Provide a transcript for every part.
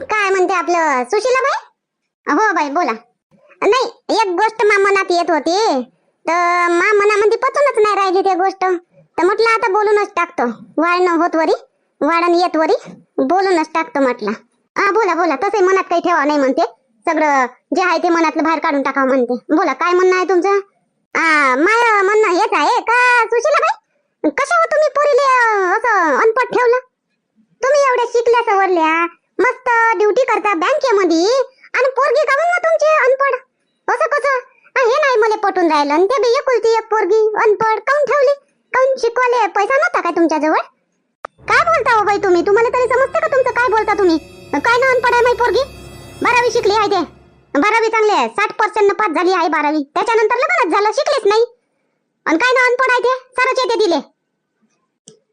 काय म्हणते आपलं? सुशीला बाई? हो बाई बोला. नाही एक गोष्ट मा मनात येत होती. तर मा मनामध्ये पचूनच नाही राहिली ते गोष्ट. तर म्हटलं आता बोलूनच टाकतो. वाढणं होत वरी वाढण येत वरी बोलूनच टाकतो म्हटलं. हा बोला बोला तसे मनात काही ठेवा नाही म्हणते. सगळं जे आहे ते मनातलं बाहेर काढून टाकावं म्हणते. बोला काय म्हणणं आहे तुमचं? आ, माय म्हणणं हेच आहे का सुशीला बाई? कशावर तुम्ही पोरीले असं अनपट ठेवलं? तुम्ही एवढ्या शिकल्या सवरल्या मस्त ड्युटी करता बँकेमध्ये आणि पोरगी का मग तुमची? अनपड असं कसं? हे नाही मला पटून राहिलं. आणि ते बी एकुलती एक पोरगी अनपड काऊन ठेवली? काऊन शिकवाले? पैसा नव्हता काय तुमच्याजवळ? काय बोलता हो बाई तुम्ही? तुम्हाला तरी समजते का तुमचं काय बोलता तुम्ही? काय ना अनपड आहे माई पोरगी? बारावी शिकली आहे ते. बारावी चांगली आहे. साठ पर्सेंट पास झाली आहे बारावी. त्याच्यानंतर लग्नच झालं. शिकलेच नाही. आणि काय ना अनपड आहे ते? सारच येते दिले.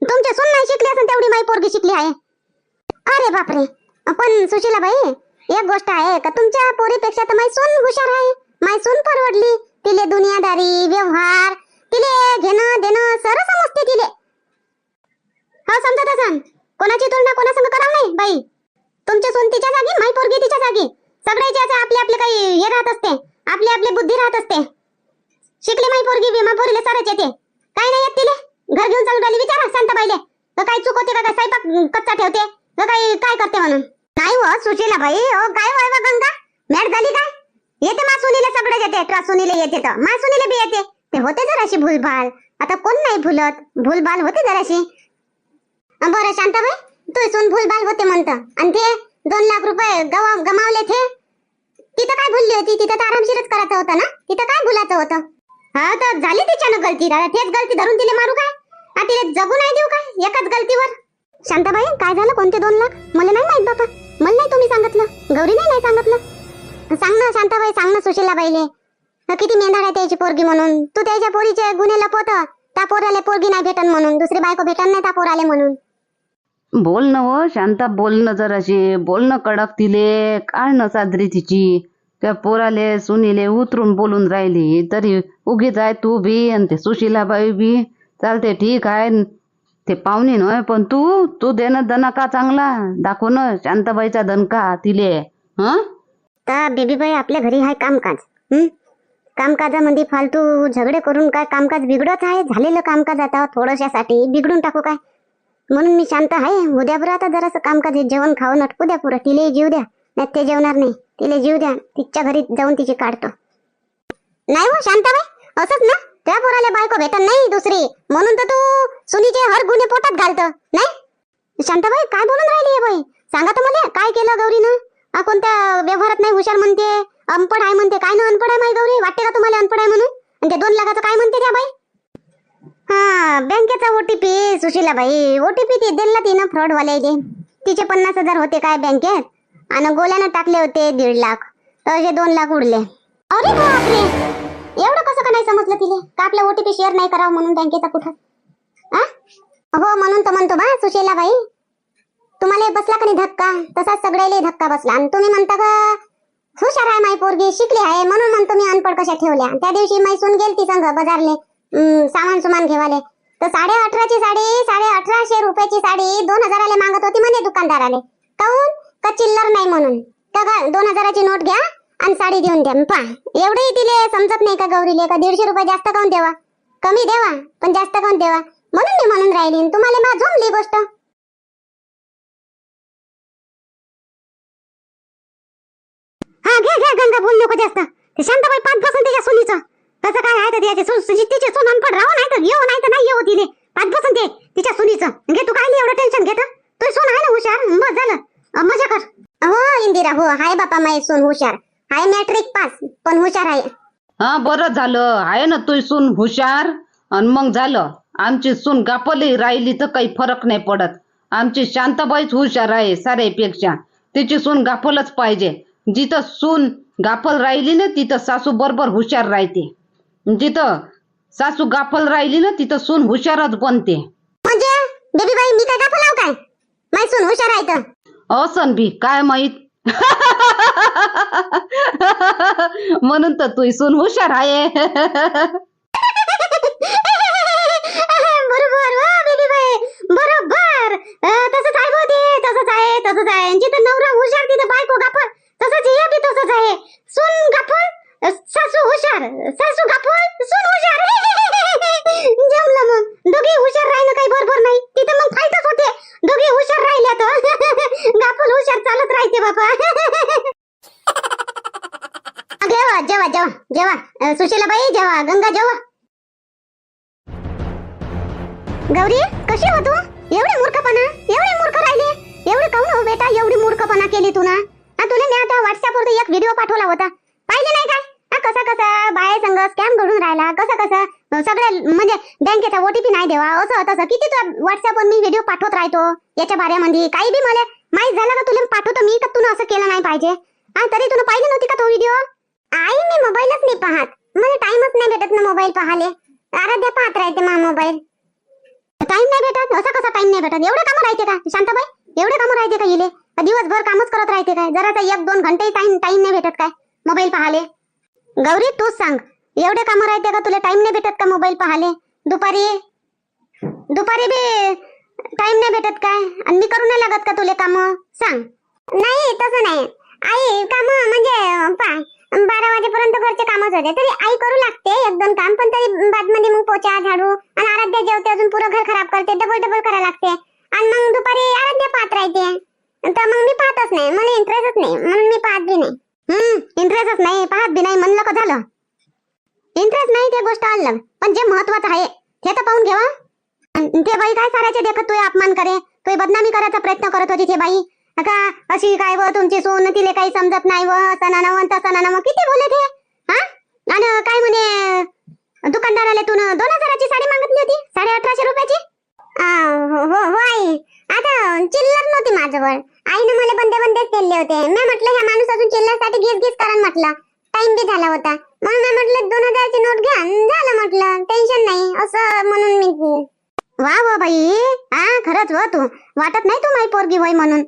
तुमचे सून नाही शिकली असेल तेवढी माई पोरगी शिकली आहे. अरे बापरे. पण सुशीला बाई एक गोष्ट आहे का तुमच्या पोरीपेक्षा तर माई हुशार आहे. मायसून परवडली. तिले दुनियादारी व्यवहार तिले घेणं देणं सर समजते तिले. हा समजत असन? कोणाची तुलना कोणासंग करावं नाही बाई? तुमची सून तिच्या जागी माई पोरगी तिच्या जागी. सगळ्याचे असं आपले आपले काही हे राहत असते. आपली आपली बुद्धी राहत असते. शिकली माई पोरगी विमा पोरीले सरच येते. काय नाही येत तिले. घर घेऊन चालू राहिली विचारा शांताबाईले. तर काय चूक होते का काय? स्वयंपाक कच्चा ठेवते. तर काय काय करते म्हणून? नाही हो सुशीला बाई हो काय होय गंगा. मॅट झाली काय? येते मा सगळं सगळे येते ट्रा येते तर. मा बी येते. ते होते जराशी भूलभाल. आता कोण नाही भुलत? भूलभाल होते जराशी. अं, बरं शांताबाई तू सून भूलभाल होते म्हणतं. आणि ते दोन लाख रुपये गवा गमावले थे. तिथं काय भुलली होती? तिथं तर आरामशीरच करायचं होतं ना? तिथं काय भुलाचं होतं? हा तर झाली तिच्यानं गलती. दादा तेच गलती धरून तिले मारू काय? हा तिले जगू नाही देऊ काय? एकाच गलतीवर? शांताबाई काय झालं? कोणते दोन लाख? मला नाही माहीत बापा. मला नाही तुम्ही सांगितलं. गौरी नाही नाही सांगितलं. सांग ना शांताबाई सांग ना सुशीलाबाईले. किती मेंढाळ आहे त्याची पोरगी म्हणून. तू त्याच्या पोरीचे गुन्हे लपवत त्या पोराला पोरगी नाही भेटन म्हणून. दुसरी बायको भेटन नाही त्या पोराले म्हणून. बोल ना हो शांता बोल ना जराशी. बोल ना कडक तिले. काय ना साजरी तिची. त्या पोराले सुनीले उतरून बोलून राहिली. तरी उगीच आहे तू बी आणि ते सुशीलाबाई बी. चालते ठीक आहे. ते पाहुणे नव्हे पण तू तू दे ना दणका चांगला? दाखव ना शांताबाईचा दणका तिले हं? तर बेबीबाई आपल्या घरी आहे कामकाज? हं? कामकाजामध्ये फालतू झगडे करून काय कामकाज बिघडत आहे? झालेलं कामकाज आता थोडशासाठी बिघडून टाकू काय? म्हणून मी शांत आहे. उद्या बरं आता जरासं कामकाज जेवण खावं नटकू द्या पुरं. तिले जीव द्या. नाही ते जेवणार नाही. तिले जीव द्या. तिच्या घरी जाऊन तिची काढतो. नाही हो शांताबाई? असंच ना? त्या पोराला बायको भेटत नाही दुसरी. म्हणून तर तू सुनीचे हर गुन्हे पोटात घालतं नाही? शांताबाई काय बोलून राहिली बाई? सांगा तर मला काय केलं गौरीनं? हा कोणत्या व्यवहारात नाही हुशार म्हणते? अनपड आहे म्हणते. काय ना अनपड आहे माई गौरी? वाटते का तुम्हाला अनपड आहे म्हणून? आणि ते दोन लाखाचं काय म्हणते त्या बाई? हा बँकेचा ओटीपी सुशीला बाई ओटीपी ती दिला तिनं फ्रॉड वाले तिचे पन्नास हजार होते काय बँकेत? आणि गोल्यानं टाकले होते दीड लाख. तर दोन लाख उडले. अरे बापरे! नाही समजलं तिले. का आपला ओटीपी शेअर नाही करावं म्हणून बँकेचा कुठं? हो म्हणून तर म्हणतो बा सुशेला बाई तुम्हाला बसला का नाही धक्का? तसाच सगळ्याला धक्का बसला. आणि तुम्ही म्हणता का हुशार आहे माई पोरगी शिकली आहे. म्हणून म्हणतो मी अनपड कशा ठेवल्या. त्या दिवशी मैसून गेलती संघ बाजारले. सामान सुमान घेवाले. तर साडे अठराची साडी साडे अठराशे रुपयाची साडी दोन हजाराला मागत होती म्हणे दुकानदाराले. काऊन? का चिल्लर नाही म्हणून? का दोन हजाराची नोट घ्या. आणि साडी देऊन द्या पा एवढंही तिले समजत नाही का गौरीले? का दीडशे रुपये जास्त काऊन देवा? कमी देवा पण जास्त काऊन देवा? म्हणून मी म्हणून राहिली तुम्हाला मा झोंबली गोष्ट. हा घे घे गंगा बोल नको जास्त. ते शांताबाई पाच बसून त्याच्या सुनीचं. तसं काय आहे तर त्याचे सुन सुजी तिचे सुन अनपड राहू नाही तर येऊ नाही तर नाही येऊ तिने पाच बसून ते तिच्या सुनीचं. घे तू काय एवढं टेन्शन घेत? तू सून आहे ना हुशार? बस झालं. मजा कर. हो इंदिरा हो हाय बापा माय सून हुशार. हाय मॅट्रिक पास पण हुशार आहे. हा बरं झालं. आहे ना तू सून हुशार? आणि मग झालं. आमची सून गापली राहिली तर काही फरक नाही पडत. आमची शांताबाईच हुशार आहे साऱ्यापेक्षा. तिची सून गाफलच पाहिजे. जिथं सून गाफल राहिली ना तिथं सासू बरोबर हुशार राहते. जिथं सासू गाफल राहिली ना तिथं सून हुशारच बनते. म्हणजे मी काय काय? सून हुशार आहे तर. असन बी काय माहीत? म्हणून तर तू सून हुशार आहे. बरोबर वा बेबीबाई. बरोबर. तसंच आहे बोलते तसंच आहे तसंच आहे. जिथं नवरा हुशार तिथं बायको गाप तसंच हे बी तसंच आहे. सुन गाफर सासू हुशार सासू गाफोळ सून हुशार. जमलं मग. दोघे हुशार राहिलं काही बरोबर नाही. तिथं मग फायदाच होते. दोघे हुशार राहिल्या तर. गाफोल हुशार चालत राहते बाबा जेवा जेवा जेवा जेवा. सुशीला बाई जेवा गंगा जेवा. गौरी कशी हो तू? एवढे मूर्खपणा एवढी मूर्ख राहिले. एवढी काऊन हो बेटा? एवढी मूर्खपणा केली तू ना? तुला मी आता व्हॉट्सअपवर एक व्हिडिओ पाठवला होता. पाहिजे नाही काय? कसा कसा बाया संघ स्कॅम घडून राहिला कसा कसा अं, सगळ्या म्हणजे बँकेचा ओटीपी नाही देवा असं तसं. किती व्हॉट्सअपवर मी व्हिडिओ पाठवत राहतो? याच्या बाऱ्यामध्ये काही बी मला माहीत झालं का तुला? पाठवतो मी का तुला असं केलं नाही पाहिजे? तरी तुला पाहिजे नव्हती का तो व्हिडिओ आई मी मोबाईलच नाही पाहत. मला टाइमच नाही भेटत ना मोबाईल पाहाले आराध्या पाहत राहते मा मोबाईल टाइम नाही भेटत? असा कसा टाइम नाही भेटत? एवढे कामं राहते का? शांताबाई एवढे कामं राहते का इले दिवसभर कामच करत राहते काय? जरा एक दोन घंटे टाइम टाइम नाही भेटत काय? मोबाईल पाहाले गौरी तूच सांग. एवढे कामं राहते का तुला टाइम नाही भेटत का मोबाईल पाहाले दुपारी दुपारी बी टाइम नाही भेटत काय? आणि मी करू नाही लागत का तुले काम? सांग. नाही तसं नाही. आई काम म्हणजे पा बारा वाजेपर्यंत घरचे कामच होते तरी आई करू लागते एक दोन काम पण तरी बादमध्ये मग पोचा झाडू आणि आराध्या जेवते अजून पुरं घर खराब करते डबल डबल करायला लागते. आणि मग दुपारी आराध्या पाहत राहते. तर मग मी पाहतच नाही. मला इंटरेस्टच नाही. म्हणून मी पाहत बी नाही. हम्म इंटरेस्टच नाही पाहत बी नाही म्हणलं का झालं? इंटरेस्ट नाही ते गोष्ट आणलं. पण जे महत्वाचं आहे ते तर पाहून घेवा. ते बाई काय सारायचे देखत तू अपमान करे? तू बदनामी करायचा प्रयत्न करत होती ते बाई. का अशी काय व तुमची सोन तिले काही समजत नाही व सणाना ना तसा तसं ना किती बोले ते? हा? आणि काय म्हणे दुकानदाराला तू दोन हजाराची साडी मागितली होती? साडे अठराशे रुपयाची? हो, हो हो, आई. आता चिल्लर नव्हती माझ्यावर. आईनं मला बंदे बंदेच दिले होते. मी म्हटलं ह्या माणूस अजून चिल्लरसाठी घेस घेस कारण म्हटलं. टाइम बी झाला होता. म्हणून मी म्हटलं दोन हजारची नोट घ्या झालं म्हटलं टेन्शन नाही. असं म्हणून मी वा वा बाई हा खरंच व तू. वाटत नाही तू माई पोरगी होय म्हणून.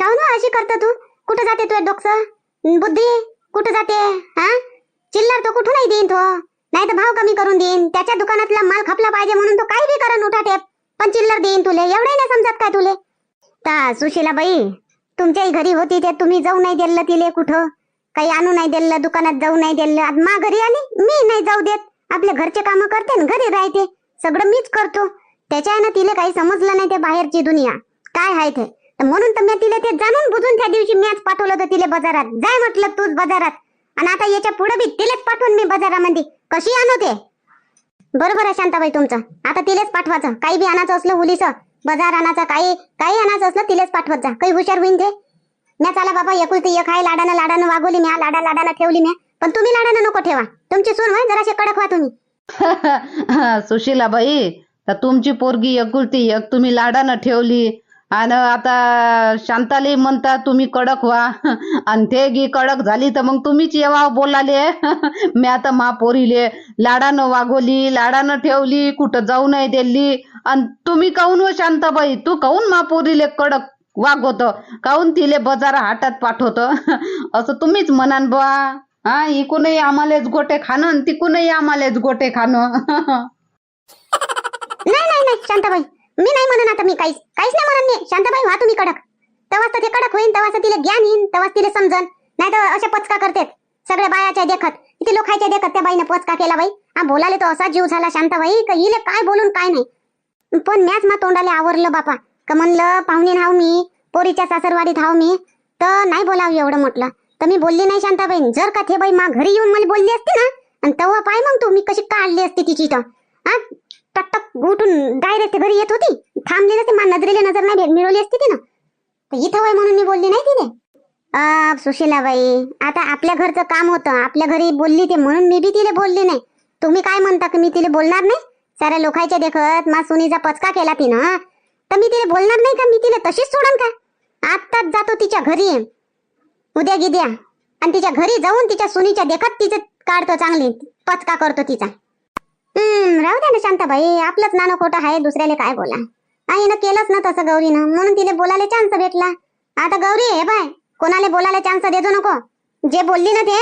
काहून अशी करतो तू? कुठं जाते तू डोकस? बुद्धी? कुठं जाते? हा? चिल्लर तो नाही देईन तो. नाही तर भाव कमी करून देईन. त्याच्या दुकानातला माल खपला पाहिजे म्हणून तो काही बी करण उठा टेप पण चिल्लर देईन तुले. एवढे नाही समजत काय तुले? आता सुशीला बाई तुमच्याही घरी होती ते तुम्ही जाऊ नाही दिलं तिले कुठं? काही आणू नाही दिलं दुकानात जाऊ नाही दिलं. आज मा घरी आली? मी नाही जाऊ देत. आपले घरचे काम करते ना घरी राहते. सगळं मीच करतो. त्याच्यानं तिला काही समजलं नाही ते बाहेरची दुनिया. काय आहे ते? म्हणून तर मी तिला ते जाणून बुजून त्या दिवशी मॅच पाठवलं होतं तिला बाजारात. जाय म्हटलं तूच बाजारात. आणि आता याच्यापुढे बी तिलेच पाठवून मी बाजारामध्ये. कशी आणू ते? बरोबर आहे शांताबाई तुमचं. आता तिलेच पाठवायचं. काही बी आणायचं असलं मुलीचं बाजार आणायचं काही काही आणायचं असलं तिलेच पाठवत जा. काही हुशार होईन ते. म्या चला बाबा एकुलती एक आहे लाडानं लाडानं वागवली म्या लाडा लाडानं ठेवली म्या. पण तुम्ही लाडानं नको ठेवा. तुमची सून होय जराशे कडक व्हा तुम्ही. सुशीलाबाई तर तुमची पोरगी एकुलती एक तुम्ही लाडानं ठेवली. आणि आता शांताली म्हणता तुम्ही कडक व्हा. आणि ते गी कडक झाली तर मग तुम्हीच येवा बोलाले. मी आता मा पोरीले लाडानं वागवली लाडानं ठेवली कुठं जाऊ नाही दिली आणि तुम्ही काहून व हो शांताबाई? तू काहून मा पोरीले कडक वागवत? काहून तिले बाजार हाटात पाठवत? असं तुम्हीच म्हणान बा हा इकूनही आम्हालाच गोटे खाणं तिकूनही आम्हालाच गोटे खाणं. नाही नाही शांताबाई. मी नाही म्हणून आता मी काहीच. काहीच नाही म्हणून मी. शांताबाई व्हा तुम्ही कडक. तवाच तर ते कडक होईन तवाच तिला ज्ञान येईन तवाच तिला समजन. नाही तर अशा पचका करतेत. सगळ्या बायाच्या देखत. किती लोकांच्या देखत त्या बाईने पचका केला बाई? हा बोलाले तो असा जीव झाला शांताबाई का हिले काय बोलून काय नाही? पण मॅच मा तोंडाले आवरलं बापा. का म्हणलं पाहुणे हाव मी पोरीच्या सासरवाडीत हाव मी. तर नाही बोलावं एवढं म्हटलं. तर मी बोलली नाही शांताबाई. जर का ते बाई मा घरी येऊन मला बोलली असती ना आणि तेव्हा पाय मग तू मी कशी काढली असती तिची तर हा? टकटक उठून डायरेक्ट घरी येत होती. थांबली नसते मान नजरेला नजर नाही मिळवली असती तिनं. तर इथं वय म्हणून मी बोलली नाही तिने आ, सुशीलाबाई आता आपल्या घरचं काम होतं. आपल्या घरी बोलली ते म्हणून मी बी तिला बोलली नाही. तुम्ही काय म्हणता की मी तिला बोलणार नाही? साऱ्या लोकांच्या देखत मा सुनीचा पचका केला तिनं तर मी तिला बोलणार नाही का? मी तिला तशीच सोडन का? आत्ताच जातो तिच्या घरी. उद्या गिद्या. आणि तिच्या घरी जाऊन तिच्या सुनीच्या देखत तिचं काढतो चांगली पचका करतो तिचा. हम्म राहू द्या ना शांताबाई. आपलंच नाणं खोटं आहे दुसऱ्याला काय बोला. आईनं केलंच ना तसं गौरीनं. म्हणून तिला बोलायला चान्स भेटला. आता गौरी हे बाय. कोणाला बोलायला चान्स देतो नको. जे बोलली ना ते.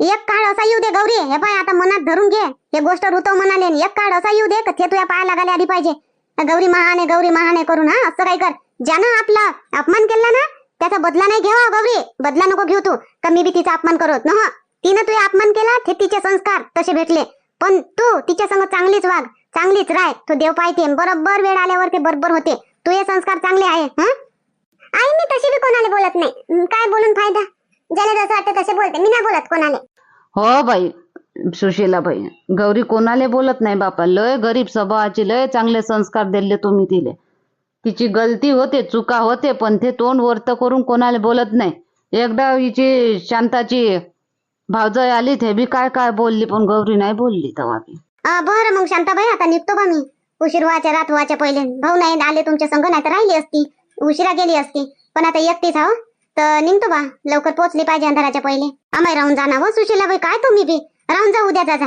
एक काळ असा येऊ दे गौरी. हे बाय आता मनात धरून घे. हे गोष्ट ऋतव म्हणाले. एक काळ असा येऊ दे ते तुझ्या पाया लागायला आधी पाहिजे. गौरी महाने गौरी महाने करून हा असं काय कर. ज्यानं आपला अपमान केला ना त्याचा बदला नाही घेवा गौरी. बदला नको घेऊ तू. का मी बी तिचा अपमान करत. न तिनं तुझा अपमान केला ते तिचे संस्कार तसे भेटले. पण तू तिच्या संग चांगलीच वाग चांगलीच राय तू देव पाहिजे बरोबर वेळ आल्यावर ते बरोबर होते. तुझे संस्कार चांगले आहे आई मी तशी बी कोणाला बोलत नाही. काय बोलून फायदा? ज्याला जसं वाटतं तसे बोलते. मी नाही बोलत कोणाला. हो बाई सुशीला बाई गौरी कोणाला बोलत नाही बापा. लय गरीब स्वभावाची लय चांगले संस्कार दिले तुम्ही तिले. तिची गलती होते चुका होते पण ते तोंड वर्त करून कोणाला बोलत नाही. एकदा हिची शांताची भावजय आली ते बी काय काय बोलली? पण गौरी नाही बोलली तेव्हा बी. मग शांताबाई आता निघतो बा मी. उशीर व्हायच्या रात व्हायच्या पहिले. भाऊ नाही आले तुमच्या संग नाही तर राहिली असती. उशिरा गेली असती. पण आता एकटीच हा तर निघतो बा. लवकर पोचली पाहिजे अंधाराच्या पहिले. आम्ही राहून जाणार हो, सुशीला सुशीलाबाई काय तुम्ही बी? राहून जाऊ उद्या जा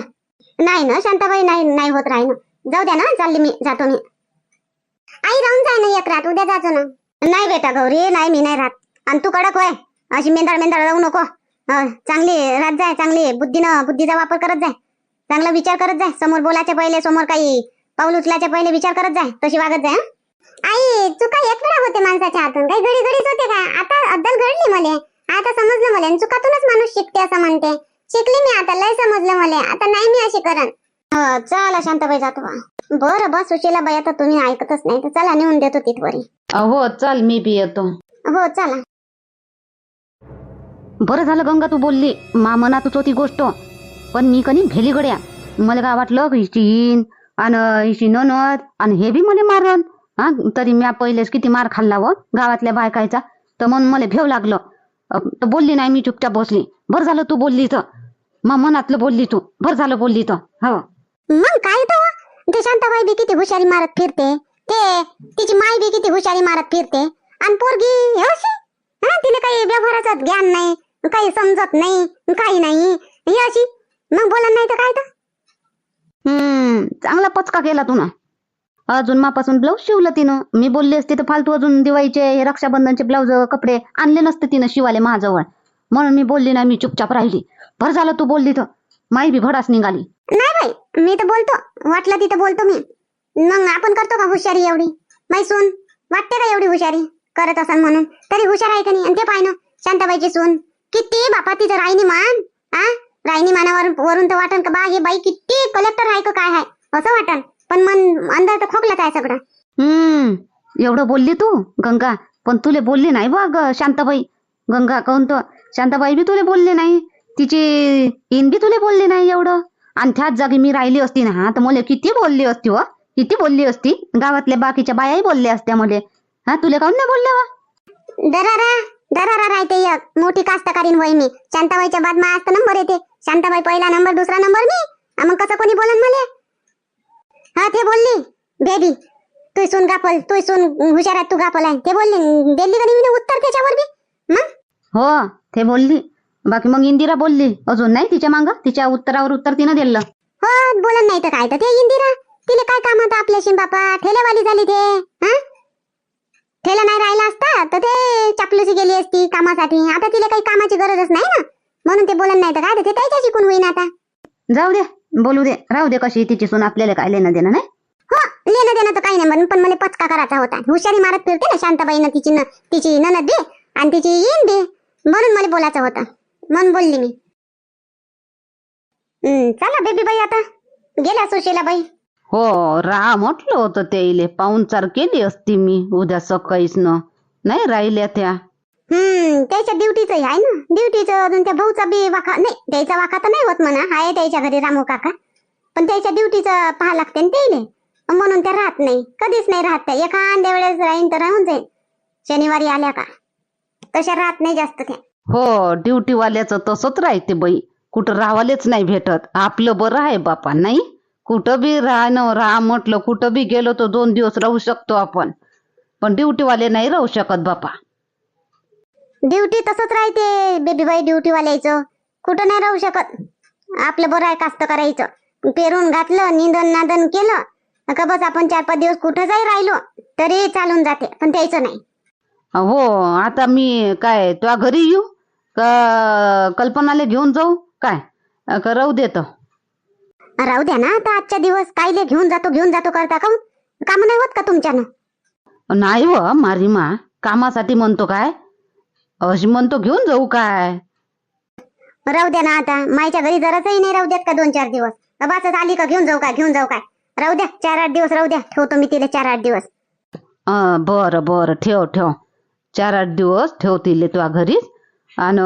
नाही ना शांताबाई नाही नाही होत राही ना जाऊ द्या ना चालली मी जातो मी. आई राहून जाय ना एक रात उद्या जातो ना. नाही बेटा गौरी नाही मी नाही राहत. आणि तू कडक होय. अशी मेंदाळ मेंदाळ राहू नको. चांगली राहत जाय चांगली बुद्धीनं बुद्धीचा वापर करत जाय. चांगला विचार करत जाय. समोर बोलायच्या पहिले समोर काही पाऊल उचलायच्या पहिले विचार करत जाय. तशी वागत जाय हं? आई चुका एक वेळा होते माणसाच्या हातून. काही घडी घडीच होते का? आता अद्दल घडली मले. आता समजलं मला. चुकातूनच माणूस शिकते असं म्हणते. शिकली मी आता. लय समजलं मला. आता नाही मी अशी करन हो चला शांताबाई जातो बरं बस सुशीला बाई आता तुम्ही ऐकतच नाही. तर चला नेऊन देतो तिथवरी. हो चल मी बी येतो. हो चला. बरं झालं गंगा तू बोलली. मा मनातच होती गोष्ट. पण मी कनी भेली गड्या मला काय वाटलं हिची इन आणि हिची ननद आणि हे बी मला मारन. हा तरी म्या पहिलेच किती मार खाल्ला व गावातल्या बायकायचा. तर म्हणून मला भेव लागलं. तर बोलली नाही मी चुपचाप बसली. बरं झालं तू बोलली तर मा मनातलं बोलली तू. बरं झालं बोलली तर हो. मग काय तर ते शांताबाई बी किती हुशारी मारत फिरते. ते तिची माई बी किती हुशारी मारत फिरते. आणि पोरगी हे तिला काही व्यवहाराचं ज्ञान नाही. काही समजत नाही काही नाही. हे अशी? मग बोलत नाही तर काय तर? हम्म चांगला पचका केला तू ना. अजून मापासून ब्लाऊज शिवलं तिनं. मी बोलली असते तर फालतू अजून दिवाळीचे हे रक्षाबंधनचे ब्लाऊज कपडे आणले नसते तिनं शिवाले माझ्याजवळ. म्हणून मी बोलली नाही मी चुपचाप राहिली. बरं झालं तू बोलली तर. माई बी भडास निघाली. नाही बाई मी तर बोलतो. वाटलं तिथं बोलतो मी. मग आपण करतो का हुशारी एवढी? माई सून वाटते का एवढी हुशारी? करत असन म्हणून. तरी हुशार आहे का नाही? आणि ते ना शांताबाईची सून. किती बापा तिचं राहिनी मान आ? राहिनी मानावर वरून तर वाटन का बा हे बाई किती कलेक्टर आहे का काय आहे? असं वाटन पण मन अंदर तर खोकलाच आहे सगळं. हम्म. एवढं बोलली तू गंगा? पण तुले बोलली नाही बघ शांताबाई. गंगा काऊन तर? शांताबाई बी तुले बोलले नाही. तिची इन बी तुले बोलले नाही एवढं. आणि त्याच जागी मी राहिली असती ना तर मला किती बोलली असती व किती बोलली असती? गावातल्या बाकीच्या बायाही बोलल्या असत्या मले. हा तुले काऊन नाही बोलल्या वा दरारा दरारा राहते एक. मोठी कास्तकारीन होय मी. शांताबाईच्या बाद माझा नंबर येते. शांताबाई पहिला नंबर दुसरा नंबर मी? मग कसं कोणी बोलन मले? हा ते बोलली. बेबी तू सून गापल तू सून हुशार आहे तू गापल आहे. ते बोलली. दिली का नाही मी उत्तर त्याच्यावर बी मग? हो ते बोलली. बाकी मग इंदिरा बोलली. अजून नाही तिच्या मांग? तिच्या उत्तरावर उत्तर तिनं दिलं. हो बोलन नाही तर काय तर. ते इंदिरा तिला काय काम होतं आपल्याशी बापा ठेलेवाली झाली ते. हा? ठेला नाही राहिला असता तर ते चापलूसी गेली असती कामासाठी. आता तिला काही कामाची गरजच नाही ना. म्हणून ते बोलन नाही तर काय ते त्याच्या शिकून होईन आता. जाऊ दे बोलू दे. राहू दे कशी तिची सून आपल्याला काय लेणं देणं नाही? हो लेणं देणं तर काही नाही म्हणून पण मला पचका करायचा होता. हुशारी मारत फिरते ना शांताबाईनं तिची न तिची ननद बी आणि तिची येईन बी म्हणून मला बोलायचं होतं. म्हणून बोलली मी. हम्म, चला बेबी बाई आता. गेल्या सुशीला बाई हो राहा म्हटलं होतं ते इले पाहुणचार केली असती मी उद्या सकाळीच न नाही राहिल्या त्या. हम्म त्याच्या ड्युटीच आहे ना. ड्युटीचं अजून त्या भाऊचा बी वाखा नाही त्याचा वाखा तर नाही होत म्हणा. आहे त्याच्या घरी रामू काका. पण त्याच्या ड्युटीचं पाहा लागते ना त्याइले म्हणून त्या राहत नाही. कधीच नाही राहत त्या. एखाद्या वेळेस राहीन तर राहून जाईल शनिवारी आल्या का? तशा राहत नाही जास्त त्या. हो ड्युटीवाल्याचं तसंच राहते बाई. कुठं राहायलाच नाही भेटत. आपलं बरं आहे बापा नाही? कुठं बी राहणं राहा म्हटलं कुठं बी गेलो तर दोन दिवस राहू शकतो आपण. पण ड्युटीवाले नाही राहू शकत बापा. ड्युटी तसंच राहते बेबीबाई ड्युटी वाल्याचं कुठं नाही राहू शकत. आपलं बरं आहे कास्त करायचं. पेरून घातलं निंदन नादन केलं का बस आपण चार पाच दिवस कुठं जाई राहिलो तरी चालून जाते पण त्याचं नाही. हो आता मी काय तुझ्या घरी येऊ? का कल्पनाले घेऊन जाऊ? काय? का राहू देत? राहू द्या ना आता आजच्या दिवस कायले घेऊन जातो घेऊन जातो करता का काम नाही होत का तुमच्यानं? नाही व मारी मा. कामासाठी म्हणतो काय? अशी म्हणतो घेऊन जाऊ काय? राहू द्या ना आता. मायच्या घरी जरासही नाही राहू देत का दोन चार दिवस? बस आली का घेऊन जाऊ काय घेऊन जाऊ काय? राहू द्या चार आठ दिवस राहू द्या. ठेवतो मी तिला चार आठ दिवस. अं, बरं बरं. ठेव ठेव. चार आठ दिवस ठेव तिले तुझ्या घरीच. आणि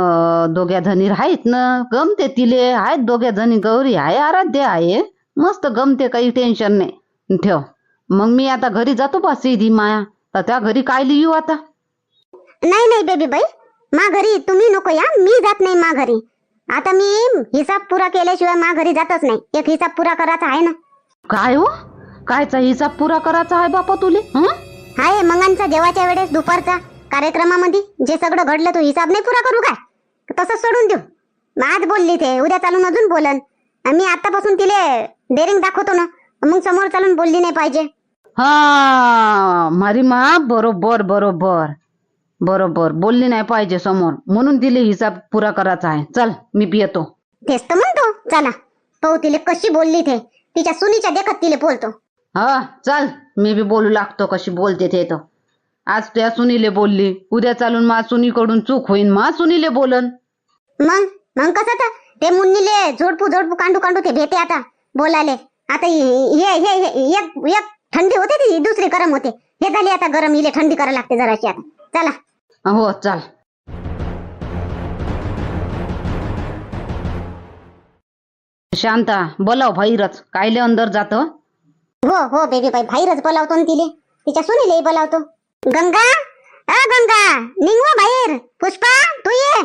दोघ्या जणी आहेत ना गमते तिले. आहेत दोघ्या जणी गौरी. आहे आराध्य आहे. मस्त गमते काही टेन्शन नाही. ठेव. मग मी आता घरी जातो बा सीधी माया. तर त्या घरी काय लिहू आता? नाही नाही बेबी बाई. मा घरी तुम्ही नको या. मी जात नाही मा घरी. आता मी हिसाब पुरा केल्याशिवाय मा घरी जातच नाही. एक हिसाब पुरा करायचा आहे ना? काय हो? कायचा हिसाब पुरा करायचा आहे बापा तुले हं? आहे मंगांचा जेवाच्या वेळेस दुपारचा. कार्यक्रमामध्ये जे सगळं घडलं तो हिसाब नाही पुरा करू काय? तसंच सोडून देऊ. आज बोलली ते उद्या चालून अजून बोलन. मी आतापासून तिले डेअरिंग दाखवतो ना मग समोर चालून बोलली नाही पाहिजे. हा मारी मा बरोबर बरोबर. बरोबर बोलली नाही पाहिजे समोर. म्हणून दिले हिसाब पुरा करायचा आहे. चल मी येतो तेच तर म्हणतो चला. पाहू तिले कशी बोलली ते. तिच्या सुनीच्या देखत तिले बोलतो. हा चल मी बी बोलू लागतो कशी बोलते ते तर. आज त्या सुनीले बोलली उद्या चालून मा सुनीकडून चूक होईन मा सुनीले बोलन. मग मग कसं तर ते मुन्नीले झोडपू झोडपू कांडू कांडू ते भेटे आता बोलाले. आता हे हे हे हे- एक एक थंडी होते ती दुसरी गरम होते. हे झाली आता गरम इले थंडी करायला लागते जराशी आता. चला. हो चल. शांता बोलाव भाईरच कायले अंदर जात? हो हो बेबी बाई बाहेरच बोलावतो ना तिले. तिच्या सुनीले बोलावतो. गंगा? अ गंगा निघवा बाहेर. पुष्पा तू ये.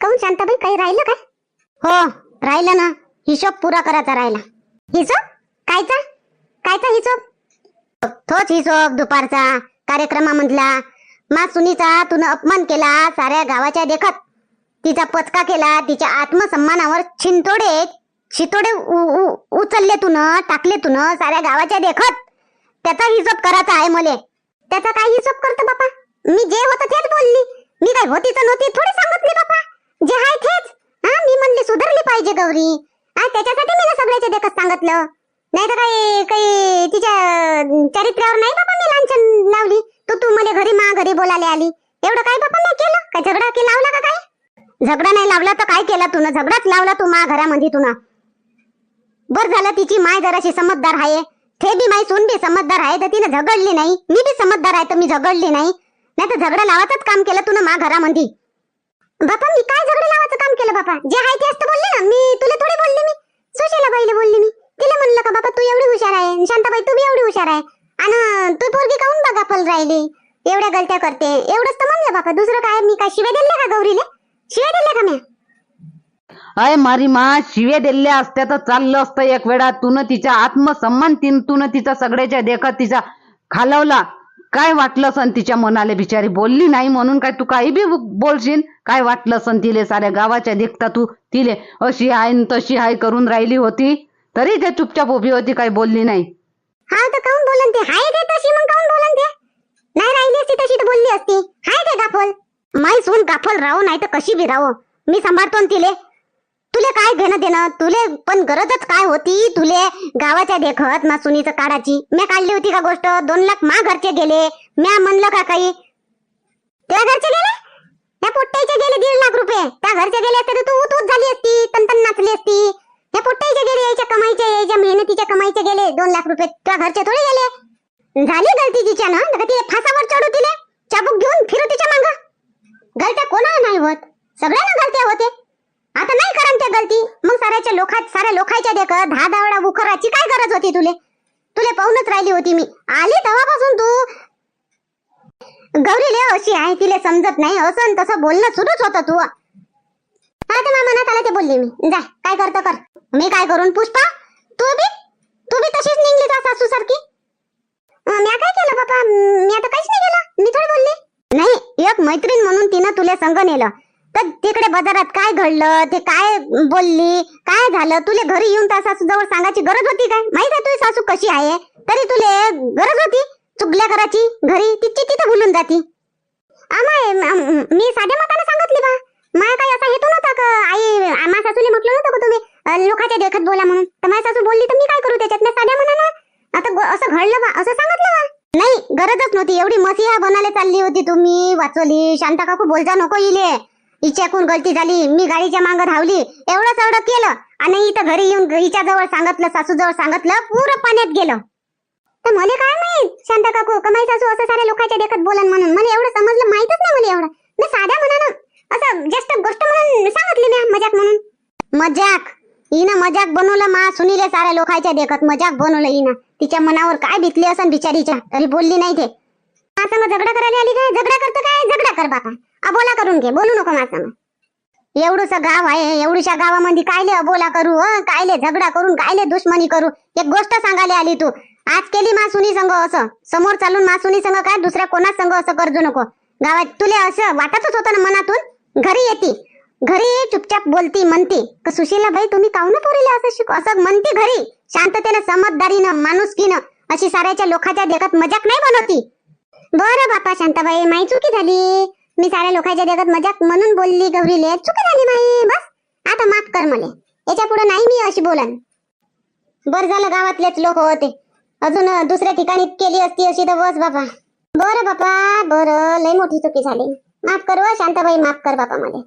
काऊन शांताबाई काही राहिलं काय हो राहिलं ना. हिशोब पुरा करायचा राहिला. हिशोब? कायचा? कायचा हिशोब? तोच हिशोब दुपारचा कार्यक्रमामधला मा सुनीचा तुनं अपमान केला साऱ्या गावाच्या देखत. तिचा पचका केला तिच्या आत्मसन्मानावर छिंतोडे छितोडे उ- उ- उचलले तुन टाकले तुन साऱ्या गावाच्या देखत. त्याचा हिशोब करायचा आहे मले. त्याचा काय हिशोब करतो बापा? मी जे होतं तेच बोलली. मी काय होती तर नव्हती थोडी सांगितली बापा. जे आहे तेच. हा मी म्हणली सुधारली पाहिजे गौरी. हा त्याच्यासाठी मी सगळ्याच्या देखत सांगितलं. नाही तर काही काही तिच्या चरित्रावर चरित्र्यावर नाही बाबा मी लांछन लावली. तू तू मला घरी मा घरी बोलायला आली. एवढं काय बापा नाही केलं? काय झगडा की लावला का काय? झगडा नाही लावला तर काय केला तू झगडाच लावला तू मा घरामध्ये तुला बर झालं तिची माय जराशी समजदार आहे. थे बी माई सून बी समजदार आहे तर तिने झगडली नाही. मी बी समजदार आहे तर मी झगडली नाही. नाही तर झगडा लावाचंच काम केलं तुला मा घरामध्ये बापा मी काय झगडा लावायचं काम केलं बापा? जे आहे ते तर बोलले ना? मी तुला थोडी बोलली मी. सुशीला बाईला बोलली मी. तिला म्हणलं का बाबा तू एवढी हुशार आहे. शांताबाई तू बी एवढी हुशार आहे. आणि तू पोरगी काऊन बघा पल राहिली? एवढ्या गलत्या करते. एवढंच तर म्हणलं बापा. दुसरं काय? मी काय शिव्या दिल्या का गौरीले? शिव्या दिल्या का मी अय मारी मा शिवे दिल्या असत्या तर चाललं असतं एक वेळा. तुनं तिचा आत्मसन्मान तिन तुनं तिचा सगळ्याच्या देखत तिचा खालवला. काय वाटलं सन तिच्या मनाले बिचारी? बोलली नाही म्हणून काय तू काही बी बोलशील? काय वाटलं सन तिले? साऱ्या गावाच्या देखता तू तिले. अशी आहे तशी आहे करून राहिली होती. तरी ते चुपचाप उभी होती काही बोलली नाही. हा तर काऊन बोलन ते हाय ते तशी मग काऊन बोलन ते नाही राहिली असती तशी तर बोलली असती. हाय ते गाफल. माई सून गाफल राहो नाही तर कशी बी राहो. मी सांभाळतो तिले. तुले काय घेणं देणं? तुले पण गरजच काय होती तुले? गावाच्या देखत मा सुनीचं काढाची मी काढली होती का गोष्ट? दोन लाख मा घरचे गेले. म्या म्हणलं का काही? त्या घरचे गेले? त्या पोट्ट्याचे गेले दीड लाख रुपये. त्या घरचे गेले असते तू उत झाली असती तन नाचली असती. त्या पोट्ट्याचे गेले याच्या कमाईचे याच्या मेहनतीच्या कमाईचे गेले दोन लाख रुपये त्या घरचे थोडे गेले. झाली गलती तिच्या ना? तिला फासावर चढू तिले. चाबूक घेऊन फिरू तिच्या मांग. गलत्या कोणाला नाही होत. सगळ्यांना गलत्या होते आता नाही करा त्या गलती. मग साऱ्याच्या लोखात साऱ्या लोखायच्या देख दहा दावडा बुखराची काय गरज होती तुले? तुले पाहूनच राहिली होती मी. आली तेव्हापासून तू. गौरी ले अशी आहे तिले समजत नाही. असं तसं बोलणं सुरूच होतं तू. आता माझ्या मनात आलं ते बोलली मी. जा काय करतं कर. मी काय करून पुष्पा? तू बी? तू बी तशीच निघली का सासू सारखी मी काय केलं बाबा मी आता काहीच नाही केलं. मी थोडी बोलली. नाही एक मैत्रीण म्हणून तिनं तुला संग नेलं. तर तिकडे बाजारात काय घडलं? ते काय बोलली? काय झालं? तुले घरी येऊन त्या सासू जवळ सांगायची गरज होती काय? माहीत आहे तुझी सासू कशी आहे? तरी तुले गरज होती? चुगल्या करायची घरी तिची तिथे भुलून जाती. आमाय मी साध्या मताला सांगितली बा. माया काय असा हेतू नव्हता का? आई आम्हा सासूने म्हटलं नव्हतं का तुम्ही? लोकाच्या लोकांच्या देखत बोला म्हणून. तर माझ्या सासू बोलली तर मी काय करू त्याच्यात साध्या साध्या ना आता असं घडलं बा? असं सांगितलं बा? नाही गरजच नव्हती. एवढी मसिहा बनायला चालली होती तुम्ही. वाचवली शांता काकू बोलजा नको इले. हिच्याकून गलती झाली मी गाडीच्या मांग धावली एवढंच एवढं केलं आणि इथं घरी येऊन हिच्या जवळ सांगितलं सासू जवळ सांगितलं पुरं पाण्यात गेलं. तर मला काय माहीत शांत काकू कमाई सासू असं साऱ्या लोकांच्या देखत बोलन म्हणून. मला एवढं समजलं माहितच नाही मला एवढं. मी साध्या मनानं असं जास्त गोष्ट म्हणून सांगितली मी मजाक म्हणून. मजाक. हिनं मजाक बनवलं मा सुनीले साऱ्या लोकांच्या देखत मजाक बनवलं हिनं. तिच्या मनावर काय बितली असं बिचारीच्या तरी बोलली नाही ते. आता मग झगडा करायला आली काय? झगडा करतो काय? झगडा कर बाका अबोला करून घे बोलू नको माझं एवढंस गाव आहे एवढ्याशा गावामध्ये कायले अबोला करू कायले झगडा करून कायले दुश्मनी करू? एक गोष्ट सांगायला आली तू. आज केली मासुनी संघ संग असं. समोर चालून मासुनी संघ संग काय दुसऱ्या कोणा संग असं करजू नको. गावात तुले असं वाटतच होतं ना मनातून? घरी येती. घरी चुपचाप बोलती म्हणती का सुशीला भाई तुम्ही काऊन पोरीला असं शिकू असं म्हणती घरी. शांततेनं समजदारीनं माणुसकीनं अशी साऱ्याच्या लोकांच्या देखत मजाक नाही बनवती. बरं बापा शांताबाई माई चुकी झाली. मी साऱ्या लोकांच्या जगात मजाक म्हणून बोलली गौरीले. चुकी झाली माई बस. आता माफ कर मले. याच्यापुढे नाही मी अशी बोलन. बर झालं गावातलेच लोक होते. अजून दुसऱ्या ठिकाणी केली असती अशी तर बस बापा बरं बापा बरं. लय मोठी चुकी झाली. माफ कर व शांताबाई माफ कर बापा मला.